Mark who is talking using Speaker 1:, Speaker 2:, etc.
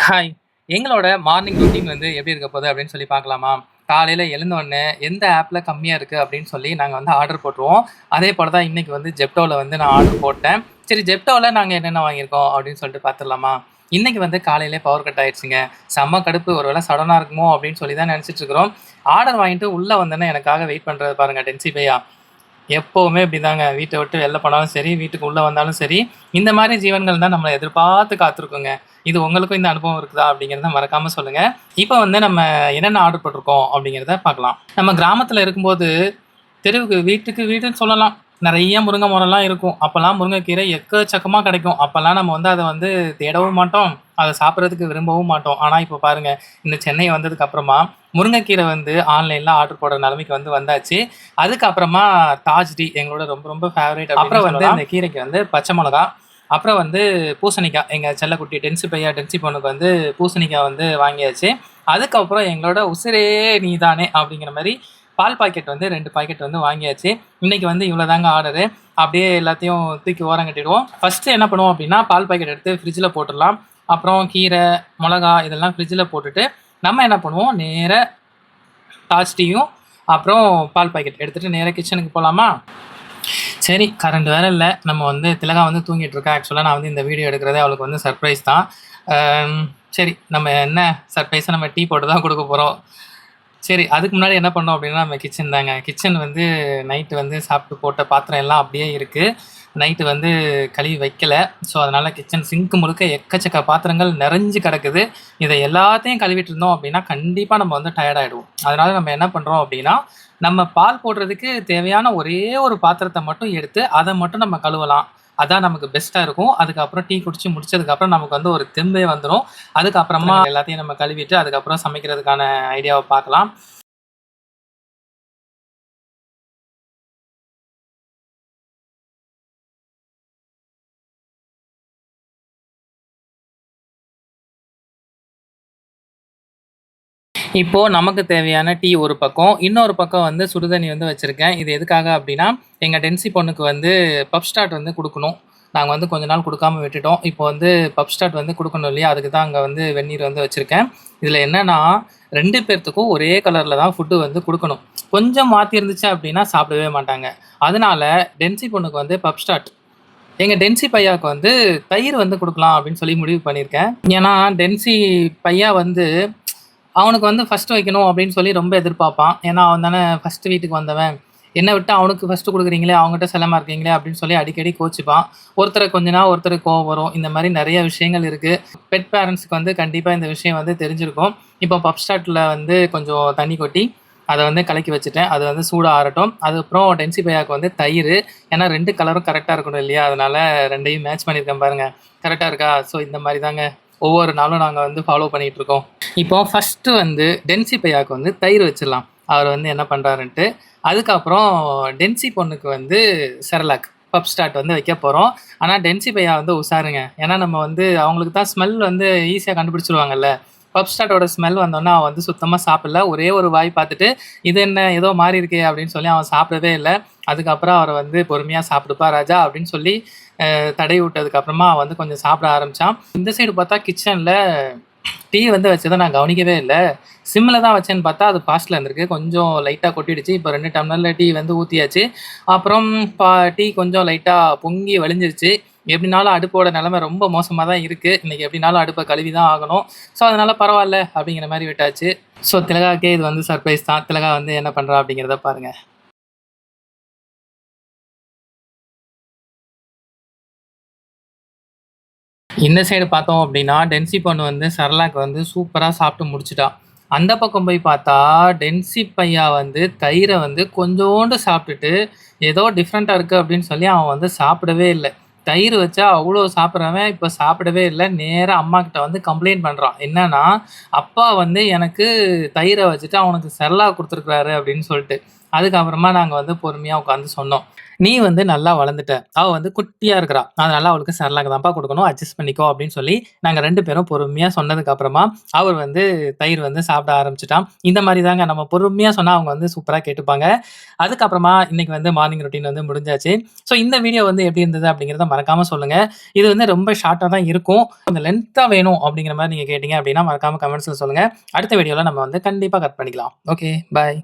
Speaker 1: Hi எங்களோட morning routine வந்து எப்படி இருக்க போகுது அப்படின்னு சொல்லி பார்க்கலாமா? காலையில் எழுந்தோடனே எந்த ஆப்பில் கம்மியாக இருக்குது அப்படின்னு சொல்லி நாங்கள் வந்து ஆர்டர் போட்டுருவோம். அதே போல் தான் இன்றைக்கி வந்து ஜெப்டோவில் வந்து நான் ஆர்டர் போட்டேன். சரி ஜெப்டோவில் நாங்கள் என்னென்ன வாங்கியிருக்கோம் அப்படின்னு சொல்லிட்டு பார்த்துடலாமா? இன்றைக்கி வந்து காலையிலே பவர் கட் ஆயிடுச்சுங்க. செம்ம கடுப்பு. ஒரு வேளை சடனாக இருக்குமோ அப்படின்னு சொல்லி தான் நினச்சிட்டு இருக்கிறோம். ஆர்டர் வாங்கிட்டு உள்ளே வந்தோன்னே எனக்காக வெயிட் பண்ணுறது பாருங்கள் டென்சி பையா எப்போவுமே இப்படிதாங்க. வீட்டை விட்டு வெளில போனாலும் சரி வீட்டுக்கு உள்ளே வந்தாலும் சரி இந்த மாதிரி ஜீவன்கள் தான் நம்மளை எதிர்பார்த்து காத்திருக்குங்க. இது உங்களுக்கும் இந்த அனுபவம் இருக்குதா அப்படிங்கிறத மறக்காமல் சொல்லுங்கள் இப்போ வந்து நம்ம என்னென்ன ஆர்டர் போட்டிருக்கோம் அப்படிங்கிறத பார்க்கலாம். நம்ம கிராமத்தில் இருக்கும்போது தெருவுக்கு வீட்டுக்கு வீடுன்னு சொல்லலாம். நிறைய முருங்கை மரம்லாம் இருக்கும். அப்போல்லாம் முருங்கைக்கீரை எக்கச்சக்கமாக கிடைக்கும். அப்போல்லாம் நம்ம வந்து அதை வந்து தேடவும் மாட்டோம். அதை சாப்பிட்றதுக்கு விரும்பவும் மாட்டோம். ஆனால் இப்போ பாருங்கள் இந்த சென்னை வந்ததுக்கு அப்புறமா முருங்கைக்கீரை வந்து ஆன்லைனில் ஆர்டர் போடுற நிலைமைக்கு வந்து வந்தாச்சு. அதுக்கப்புறமா தாஜ் டீ எங்களோட ரொம்ப ரொம்ப ஃபேவரேட் அப்புறம் வந்து இந்த கீரைக்கு வந்து பச்சை மிளகா அப்புறம் வந்து பூசணிக்காய். எங்கள் செல்லக்குட்டி டென்சி பையா டென்சி பொண்ணுக்கு வந்து பூசணிக்காய் வந்து வாங்கியாச்சு. அதுக்கப்புறம் எங்களோட உசிரே நீதானே அப்படிங்கிற மாதிரி பால் பாக்கெட் வந்து ரெண்டு பாக்கெட் வந்து வாங்கியாச்சு. இன்னைக்கு வந்து இவ்வளோ தாங்க ஆர்டரு அப்படியே எல்லாத்தையும் தூக்கி ஓரம் கட்டிடுவோம். ஃபஸ்ட்டு என்ன பண்ணுவோம் அப்படின்னா பால் பாக்கெட் எடுத்து ஃப்ரிட்ஜில் போட்டுடலாம். அப்புறம் கீரை மிளகா இதெல்லாம் ஃப்ரிட்ஜில் போட்டுட்டு நம்ம என்ன பண்ணுவோம்? நேராக டாஸ்டியும் அப்புறம் பால் பாக்கெட் எடுத்துகிட்டு நேராக கிச்சனுக்கு போகலாமா சரி கரண்ட் வேற இல்லை. நம்ம வந்து திலகா வந்து தூங்கிட்டு இருக்கா. ஆக்சுவலாக நான் வந்து இந்த வீடியோ எடுக்கிறதே அவளுக்கு வந்து சர்ப்ரைஸ் தான். சரி நம்ம என்ன சர்ப்ரைஸாக நம்ம டீ போட்டு தான் கொடுக்க போகிறோம் சரி அதுக்கு முன்னாடி என்ன பண்ணோம் அப்படின்னா நம்ம கிச்சன் தாங்க. கிச்சன் வந்து நைட்டு வந்து சாப்பிட்டு போட்ட பாத்திரம் எல்லாம் அப்படியே இருக்குது நைட்டு வந்து கழுவி வைக்கல. ஸோ அதனால் கிச்சன் சிங்க் முழுக்க எக்கச்சக்க பாத்திரங்கள் நிறைஞ்சு கிடக்குது. இதை எல்லாத்தையும் கழுவிட்டு இருந்தோம் அப்படின்னா கண்டிப்பாக நம்ம வந்து டயர்ட் அதனால் நம்ம என்ன பண்ணுறோம் அப்படின்னா நம்ம பால் போடுறதுக்கு தேவையான ஒரே ஒரு பாத்திரத்தை மட்டும் எடுத்து அதை மட்டும் நம்ம கழுவலாம். அதான் நமக்கு பெஸ்ட்டாக இருக்கும். அதுக்கப்புறம் டீ குடிச்சு முடிச்சதுக்கப்புறம் நமக்கு வந்து ஒரு தெம்பே வந்துடும் அதுக்கப்புறமா எல்லாத்தையும் நம்ம கழுவிட்டு அதுக்கப்புறம் சமைக்கிறதுக்கான ஐடியாவை பார்க்கலாம். இப்போது நமக்கு தேவையான டீ ஒரு பக்கம் இன்னொரு பக்கம் வந்து சுடுதண்ணி வந்து வச்சுருக்கேன். இது எதுக்காக அப்படின்னா எங்கள் டென்சி பொண்ணுக்கு வந்து பப் ஸ்டார்ட் வந்து கொடுக்கணும். நாங்கள் வந்து கொஞ்ச நாள் கொடுக்காம விட்டுட்டோம். இப்போ வந்து பப் ஸ்டார்ட் வந்து கொடுக்கணும் இல்லையா? அதுக்கு தான் அங்கே வந்து வெந்நீர் வந்து வச்சுருக்கேன். இதில் என்னென்னா ரெண்டு பேர்த்துக்கும் ஒரே கலரில் தான் ஃபுட்டு வந்து கொடுக்கணும். கொஞ்சம் மாற்றி இருந்துச்சு அப்படின்னா சாப்பிடவே மாட்டாங்க. அதனால டென்சி பொண்ணுக்கு வந்து பப் ஸ்டார்ட். எங்கள் டென்சி பையாவுக்கு வந்து தயிர் வந்து கொடுக்கலாம் அப்படின்னு சொல்லி முடிவு பண்ணியிருக்கேன். ஏன்னா டென்சி பையா வந்து அவனுக்கு வந்து ஃபஸ்ட்டு வைக்கணும் அப்படின்னு சொல்லி ரொம்ப எதிர்பார்ப்பான். ஏன்னா அவன் தானே ஃபஸ்ட்டு வீட்டுக்கு வந்தவன். என்னை விட்டு அவனுக்கு ஃபஸ்ட்டு கொடுக்குறீங்களே அவங்ககிட்ட செலமாக இருக்கீங்களே அப்படின்னு சொல்லி அடிக்கடி கோச்சிப்பான். ஒருத்தரை கொஞ்ச நாள் ஒருத்தருக்கு கோவம் வரும். இந்த மாதிரி நிறைய விஷயங்கள் இருக்குது பெட் பேரண்ட்ஸுக்கு வந்து கண்டிப்பாக இந்த விஷயம் வந்து தெரிஞ்சிருக்கும். இப்போ பப் ஸ்டார்ட்டில் வந்து கொஞ்சம் தண்ணி கொட்டி அதை வந்து கலக்கி வச்சுட்டேன். அது வந்து சூடாக ஆறட்டும். அதுக்கப்புறம் டென்சி வந்து தயிர். ஏன்னா ரெண்டு கலரும் கரெக்டாக இருக்கணும் இல்லையா? அதனால ரெண்டையும் மேட்ச் பண்ணியிருக்கேன் பாருங்க. கரெக்டாக இருக்கா? ஸோ இந்த மாதிரி தாங்க. ஒவ்வொரு நாளும் நாங்கள் வந்து ஃபாலோ பண்ணிகிட்டு இருக்கோம் இப்போ ஃபஸ்ட்டு வந்து டென்சி பையாவுக்கு வந்து தயிர் வச்சிடலாம். அவர் வந்து என்ன பண்ணுறாருன்ட்டு அதுக்கப்புறம் டென்சி பொண்ணுக்கு வந்து செரலாக் பப் ஸ்டார்ட் வந்து வைக்க போகிறோம் ஆனால் டென்சி பையா வந்து உஷாருங்க. ஏன்னா நம்ம வந்து அவங்களுக்கு தான் ஸ்மெல் வந்து ஈஸியாக கண்டுபிடிச்சிருவாங்கல்ல. பப்ஸ்டாட்டோட ஸ்மெல் வந்தோன்னே அவன் வந்து சுத்தமாக சாப்பிடல. ஒரே ஒரு வாய் பார்த்துட்டு இது என்ன? ஏதோ மாறி இருக்கே அப்படின்னு சொல்லி அவன் சாப்பிடவே இல்லை. அதுக்கப்புறம் அவரை வந்து பொறுமையாக சாப்பிடுப்பா ராஜா அப்படின்னு சொல்லி தடை விட்டதுக்கப்புறமா அவன் வந்து கொஞ்சம் சாப்பிட ஆரம்பித்தான் இந்த சைடு பார்த்தா கிச்சனில் டீ வந்து வச்சதை நான் கவனிக்கவே இல்லை. சிம்மில் தான் வச்சேன்னு பார்த்தா அது ஃபாஸ்ட்டில் இருந்திருக்கு. கொஞ்சம் லைட்டாக கொட்டிடுச்சு. இப்போ ரெண்டு டம்ளரில் டீ வந்து ஊற்றியாச்சு அப்புறம் பா டீ கொஞ்சம் லைட்டாக பொங்கி வழிஞ்சிருச்சு. எப்படினாலும் அடுப்போட நிலமை ரொம்ப மோசமாக தான் இருக்குது இன்றைக்கி எப்படினாலும் அடுப்பை கழுவி தான் ஆகணும். ஸோ அதனால் பரவாயில்ல அப்படிங்கிற மாதிரி விட்டாச்சு. ஸோ திலகாக்கே இது வந்து சர்ப்ரைஸ் தான். திலகா வந்து என்ன பண்ணுறா அப்படிங்கிறத பாருங்கள் இந்த சைடு பார்த்தோம் அப்படின்னா டென்சி பொண்ணு வந்து சரலாக்கு வந்து சூப்பராக சாப்பிட்டு முடிச்சிட்டா. அந்த பக்கம் போய் பார்த்தா டென்சி பையா வந்து தயிரை வந்து கொஞ்சோண்டு சாப்பிட்டுட்டு ஏதோ டிஃப்ரெண்ட்டாக இருக்குது அப்படின்னு சொல்லி அவன் வந்து சாப்பிடவே இல்லை. தயிர் வச்சா அவ்வளோ சாப்பிட்றவன் இப்போ சாப்பிடவே இல்லை. நேராக அம்மா கிட்ட வந்து கம்ப்ளைண்ட் பண்ணுறான் என்னன்னா அப்பா வந்து எனக்கு தயிரை வச்சுட்டு அவனுக்கு செரலா கொடுத்துருக்குறாரு அப்படின்னு சொல்லிட்டு. அதுக்கப்புறமா நாங்கள் வந்து பொறுமையாக உட்காந்து சொன்னோம் நீ வந்து நல்லா வளர்ந்துட்ட. அவள் வந்து குட்டியாக இருக்கிறா. அதனால அவளுக்கு சரலாக தான்ப்பா கொடுக்கணும் அட்ஜஸ்ட் பண்ணிக்கோ அப்படின்னு சொல்லி, நாங்கள் ரெண்டு பேரும் பொறுமையாக சொன்னதுக்கப்புறமா அவர் வந்து தயிர் வந்து சாப்பிட ஆரம்பிச்சிட்டான் இந்த மாதிரி தாங்க நம்ம பொறுமையாக சொன்னால் அவங்க வந்து சூப்பராக கேட்டுப்பாங்க. அதுக்கப்புறமா இன்னைக்கு வந்து மார்னிங் ரொட்டீன் வந்து முடிஞ்சாச்சு. ஸோ இந்த வீடியோ வந்து எப்படி இருந்தது அப்படிங்கிறத மறக்காமல் சொல்லுங்கள் இது வந்து ரொம்ப ஷார்ட்டாக தான் இருக்கும். கொஞ்சம் லென்த்தாக வேணும் அப்படிங்கிற மாதிரி நீங்கள் கேட்டிங்க அப்படின்னா, மறக்காமல் கமெண்ட்ஸில் சொல்லுங்கள் அடுத்த வீடியோவில் நம்ம வந்து கண்டிப்பாக கட் பண்ணிக்கலாம். ஓகே. பாய்.